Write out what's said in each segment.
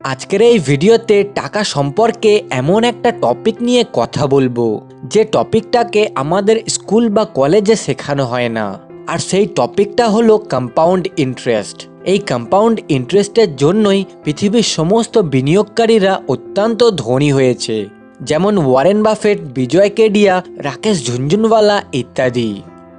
আজকের এই ভিডিওতে টাকা সম্পর্কে এমন একটা টপিক নিয়ে কথা বলব, যে টপিকটাকে আমাদের স্কুল বা কলেজে শেখানো হয় না। আর সেই টপিকটা হলো কম্পাউন্ড ইন্টারেস্ট এই কম্পাউন্ড ইন্টারেস্টের জন্যই পৃথিবীর সমস্ত বিনিয়োগকারীরা অত্যন্ত ধনী হয়েছে। যেমন ওয়ারেন বাফেট, বিজয় কেডিয়া, রাকেশ ঝুনঝুনওয়ালা ইত্যাদি।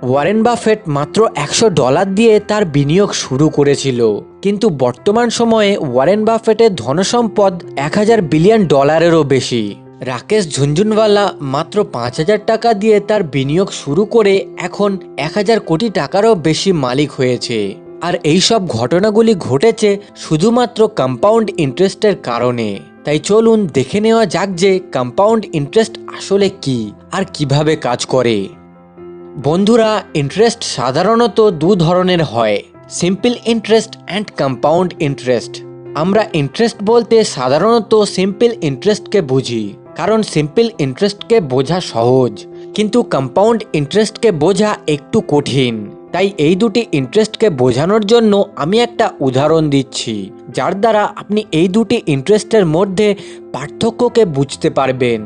ওয়ারেন বাফেট মাত্র একশো ডলার দিয়ে তার বিনিয়োগ শুরু করেছিল। কিন্তু বর্তমান সময়ে ওয়ারেন বাফেটের ধনসম্পদ এক হাজার বিলিয়ন ডলারেরও বেশি। রাকেশ ঝুনঝুনওয়ালা মাত্র পাঁচ হাজার টাকা দিয়ে তার বিনিয়োগ শুরু করে এখন এক হাজার কোটি টাকারও বেশি মালিক হয়েছে। আর এই সব ঘটনাগুলি ঘটেছে শুধুমাত্র কম্পাউন্ড ইন্টারেস্টের কারণে। তাই চলুন দেখে নেওয়া যাক যে কম্পাউন্ড ইন্টারেস্ট আসলে কি আর কীভাবে কাজ করে। বন্ধুরা ইন্টারেস্ট সাধারণত দু ধরনের হয়। Simple interest and compound interest আমরা ইন্টারেস্ট বলতে সাধারণত সিম্পল ইন্টারেস্টকে বুঝি, কারণ সিম্পল ইন্টারেস্টকে বোঝা সহজ। কিন্তু কম্পাউন্ড ইন্টারেস্টকে বোঝা একটু কঠিন। তাই এই দুটি ইন্টারেস্টকে বোঝানোর জন্য আমি একটা উদাহরণ দিচ্ছি, যার দ্বারা আপনি এই দুটি ইন্টারেস্টের মধ্যে পার্থক্যকে বুঝতে পারবেন।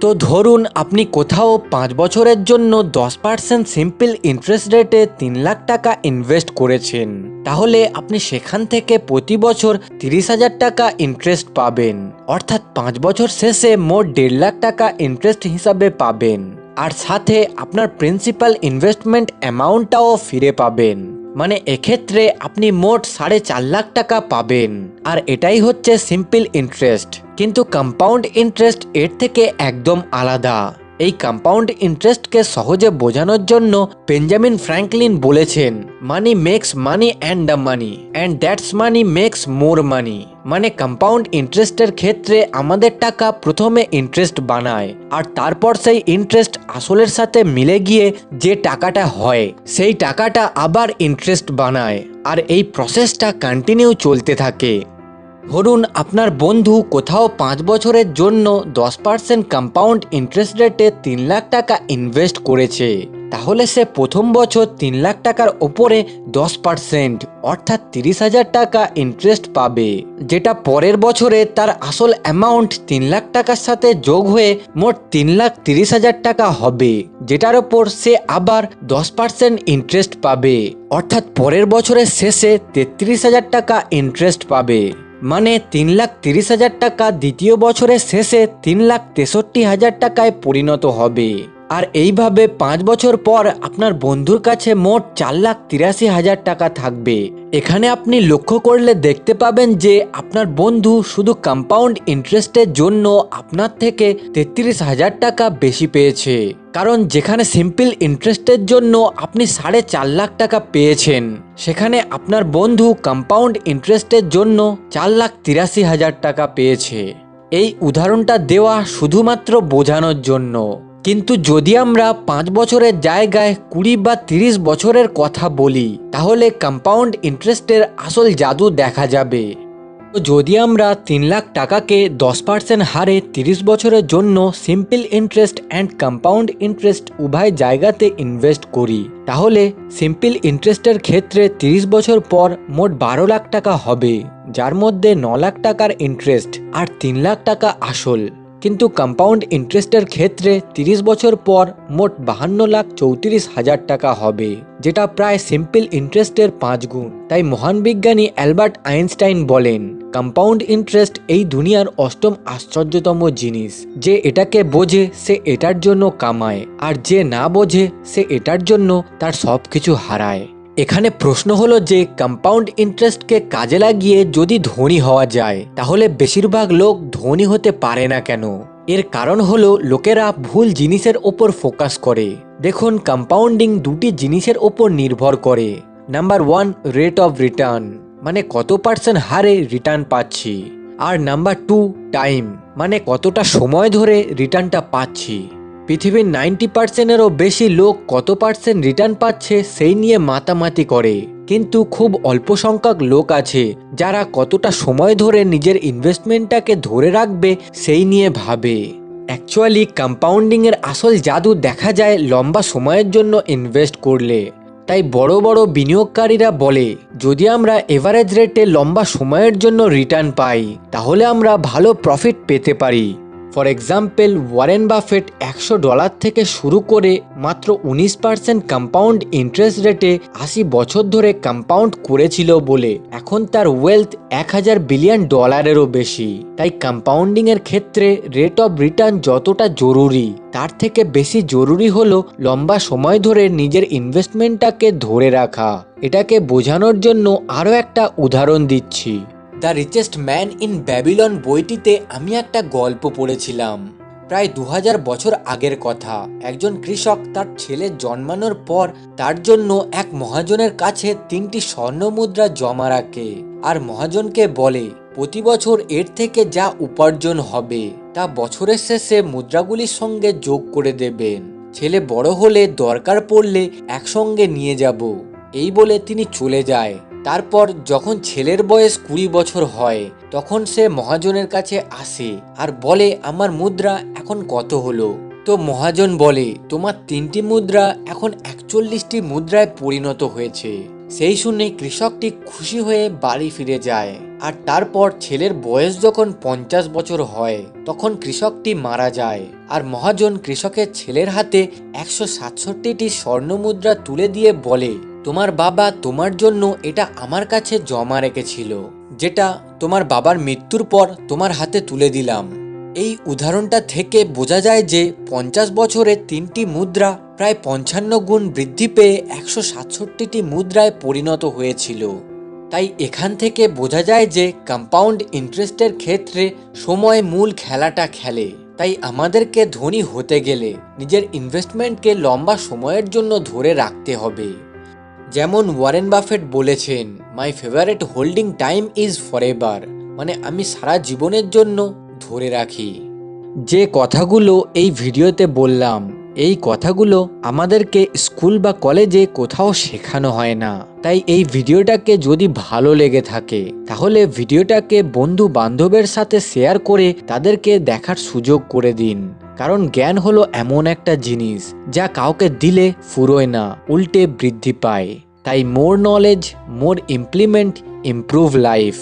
তো ধরুন আপনি কোথাও পাঁচ বছরের জন্য দশ পার্সেন্ট সিম্পল ইন্টারেস্ট রেটে তিন লাখ টাকা ইনভেস্ট করেছেন। তাহলে আপনি সেখান থেকে প্রতি বছর তিরিশ হাজার টাকা ইন্টারেস্ট পাবেন। অর্থাৎ পাঁচ বছর শেষে মোট দেড় লাখ টাকা ইন্টারেস্ট হিসাবে পাবেন। আর সাথে আপনার প্রিন্সিপাল ইনভেস্টমেন্ট অ্যামাউন্টটাও ফিরে পাবেন। মানে এক্ষেত্রে আপনি মোট সাড়ে চার লাখ টাকা পাবেন। আর এটাই হচ্ছে সিম্পল ইন্টারেস্ট কিন্তু কম্পাউন্ড ইন্টারেস্ট এর থেকে একদম আলাদা। এই কম্পাউন্ড ইন্টারেস্টকে সহজে বোঝানোর জন্য বেঞ্জামিন ফ্র্যাঙ্কলিন বলেছেন money makes money and the money and that's money makes more money মানে কম্পাউন্ড ইন্টারেস্টের ক্ষেত্রে আমাদের টাকা প্রথমে ইন্টারেস্ট বানায়, আর তারপর সেই ইন্টারেস্ট আসলের সাথে মিলে গিয়ে যে টাকাটা হয়, সেই টাকাটা আবার ইন্টারেস্ট বানায়, আর এই প্রসেসটা কন্টিনিউ চলতে থাকে। ধরুন আপনার বন্ধু কোথাও পাঁচ বছরের জন্য দশ পার্সেন্ট কম্পাউন্ড ইন্টারেস্ট রেটে তিন লাখ টাকা ইনভেস্ট করেছে। তাহলে সে প্রথম বছর তিন লাখ টাকার ওপরে দশ পার্সেন্ট অর্থাৎ তিরিশ হাজার টাকা ইন্টারেস্ট পাবে। যেটা পরের বছরে তার আসল অ্যামাউন্ট তিন লাখ টাকার সাথে যোগ হয়ে মোট তিন লাখ তিরিশ হাজার টাকা হবে, যেটার ওপর সে আবার দশ পার্সেন্ট ইন্টারেস্ট পাবে। অর্থাৎ পরের বছরের শেষে তেত্রিশ হাজার টাকা ইন্টারেস্ট পাবে। মানে তিন লাখ তিরিশ হাজার টাকা দ্বিতীয় বছরের শেষে তিন লাখ তেষট্টি হাজার টাকায় পরিণত হবে। আর এইভাবে পাঁচ বছর পর আপনার বন্ধুর কাছে মোট চার লাখ তিরাশি হাজার টাকা থাকবে। এখানে আপনি লক্ষ্য করলে দেখতে পাবেন যে আপনার বন্ধু শুধু কম্পাউন্ড ইন্টারেস্টের জন্য আপনার থেকে তেত্রিশ হাজার টাকা বেশি পেয়েছে। কারণ যেখানে সিম্পল ইন্টারেস্টের জন্য আপনি সাড়ে চার লাখ টাকা পেয়েছেন, সেখানে আপনার বন্ধু কম্পাউন্ড ইন্টারেস্টের জন্য চার লাখ তিরাশি হাজার টাকা পেয়েছে। এই উদাহরণটা দেওয়া শুধুমাত্র বোঝানোর জন্য। কিন্তু যদি আমরা পাঁচ বছরের জায়গায় কুড়ি বা তিরিশ বছরের কথা বলি, তাহলে কম্পাউন্ড ইন্টারেস্টের আসল জাদু দেখা যাবে। তো যদি আমরা তিন লাখ টাকাকে দশ পার্সেন্ট হারে তিরিশ বছরের জন্য simple interest and compound interest উভয় জায়গাতে ইনভেস্ট করি, তাহলে সিম্পল ইন্টারেস্টের ক্ষেত্রে তিরিশ বছর পর মোট বারো লাখ টাকা হবে, যার মধ্যে ন লাখ টাকার ইন্টারেস্ট আর তিন লাখ টাকা আসল। কিন্তু কম্পাউন্ড ইন্টারেস্টের ক্ষেত্রে তিরিশ বছর পর মোট বাহান্ন লাখ চৌত্রিশ হাজার টাকা হবে, যেটা প্রায় সিম্পল ইন্টারেস্টের পাঁচ গুণ। তাই মহান বিজ্ঞানী অ্যালবার্ট আইনস্টাইন বলেন কম্পাউন্ড ইন্টারেস্ট এই দুনিয়ার অষ্টম আশ্চর্যতম জিনিস। যে এটাকে বোঝে, সে এটার জন্য কামায়, আর যে না বোঝে, সে এটার জন্য তার সব কিছু হারায়। এখানে প্রশ্ন হলো যে কম্পাউন্ড ইন্টারেস্টকে কাজে লাগিয়ে যদি ধনী হওয়া যায়, তাহলে বেশিরভাগ লোক ধনী হতে পারে না কেন? এর কারণ হলো লোকেরা ভুল জিনিসের ওপর ফোকাস করে। দেখুন কম্পাউন্ডিং দুটি জিনিসের ওপর নির্ভর করে। Number one rate of return মানে কত পার্সেন্ট হারে রিটার্ন পাচ্ছি। আর নাম্বার টু টাইম মানে কতটা সময় ধরে রিটার্নটা পাচ্ছি। পৃথিবীর নাইনটি পার্সেন্টেরও বেশি লোক কত পার্সেন্ট রিটার্ন পাচ্ছে সেই নিয়ে মাতামাতি করে। কিন্তু খুব অল্প সংখ্যক লোক আছে যারা কতটা সময় ধরে নিজের ইনভেস্টমেন্টটাকে ধরে রাখবে সেই নিয়ে ভাবে। অ্যাকচুয়ালি কম্পাউন্ডিংয়ের আসল জাদু দেখা যায় লম্বা সময়ের জন্য ইনভেস্ট করলে। তাই বড় বড় বিনিয়োগকারীরা বলে, যদি আমরা এভারেজ রেটে লম্বা সময়ের জন্য রিটার্ন পাই, তাহলে আমরা ভালো প্রফিট পেতে পারি। ফর এক্সাম্পল ওয়ারেন বাফেট একশো ডলার থেকে শুরু করে মাত্র উনিশ পার্সেন্ট কম্পাউন্ড ইন্টারেস্ট রেটে আশি বছর ধরে কম্পাউন্ড করেছিল বলে। এখন তার ওয়েলথ এক হাজার বিলিয়ন ডলারেরও বেশি। তাই কম্পাউন্ডিং এর ক্ষেত্রে রেট অফ রিটার্ন যতটা জরুরি, তার থেকে বেশি জরুরি হলো লম্বা সময় ধরে নিজের ইনভেস্টমেন্টটাকে ধরে রাখা। এটাকে বোঝানোর জন্য আরও একটা উদাহরণ দিচ্ছি। The richest man in Babylon বইটিতে আমি একটা গল্প পড়েছিলাম। প্রায় দু হাজার বছর আগের কথা। একজন কৃষক তার ছেলে জন্মানোর পর তার জন্য এক মহাজনের কাছে তিনটি স্বর্ণ মুদ্রা জমা রাখে। আর মহাজনকে বলে, প্রতি বছর এর থেকে যা উপার্জন হবে, তা বছরের শেষে মুদ্রাগুলির সঙ্গে যোগ করে দেবেন। ছেলে বড় হলে দরকার পড়লে একসঙ্গে নিয়ে যাব। এই বলে তিনি চলে যায়। তারপর যখন ছেলের বয়স কুড়ি বছর হয়, তখন সে মহাজনের কাছে আসে আর বলে, আমার মুদ্রা এখন কত হলো? তো মহাজন বলে, তোমার তিনটি মুদ্রা এখন একচল্লিশটি মুদ্রায় পরিণত হয়েছে। সেই শুনে কৃষকটি খুশি হয়ে বাড়ি ফিরে যায়। আর তারপর ছেলের বয়স যখন পঞ্চাশ বছর হয়, তখন কৃষকটি মারা যায়। আর মহাজন কৃষকের ছেলের হাতে একশো সাতষট্টিটি স্বর্ণ মুদ্রা তুলে দিয়ে বলে তোমার বাবা তোমার জন্য এটা আমার কাছে জমা রেখেছিল, যেটা তোমার বাবার মৃত্যুর পর তোমার হাতে তুলে দিলাম। এই উদাহরণটা থেকে বোঝা যায় যে পঞ্চাশ বছরে তিনটি মুদ্রা প্রায় পঞ্চান্ন গুণ বৃদ্ধি পেয়ে একশো সাতষট্টিটি মুদ্রায় পরিণত হয়েছিল। তাই এখান থেকে বোঝা যায় যে কম্পাউন্ড ইন্টারেস্টের ক্ষেত্রে সময় মূল খেলাটা খেলে। তাই আমাদেরকে ধনী হতে গেলে নিজের ইনভেস্টমেন্টকে লম্বা সময়ের জন্য ধরে রাখতে হবে। যেমন ওয়ারেন বাফেট বলেছেন my favourite holding time is forever মানে আমি সারা জীবনের জন্য ধরে রাখি। যে কথাগুলো এই ভিডিওতে বললাম, এই কথাগুলো আমাদেরকে স্কুল বা কলেজে কোথাও শেখানো হয় না। তাই এই ভিডিওটাকে যদি ভালো লেগে থাকে, তাহলে ভিডিওটাকে বন্ধু বান্ধবের সাথে শেয়ার করে তাদেরকে দেখার সুযোগ করে দিন। কারণ জ্ঞান হলো এমন একটা জিনিস যা কাউকে দিলে ফুরোয় না, উল্টে বৃদ্ধি পায়। তাই more knowledge more implement improve life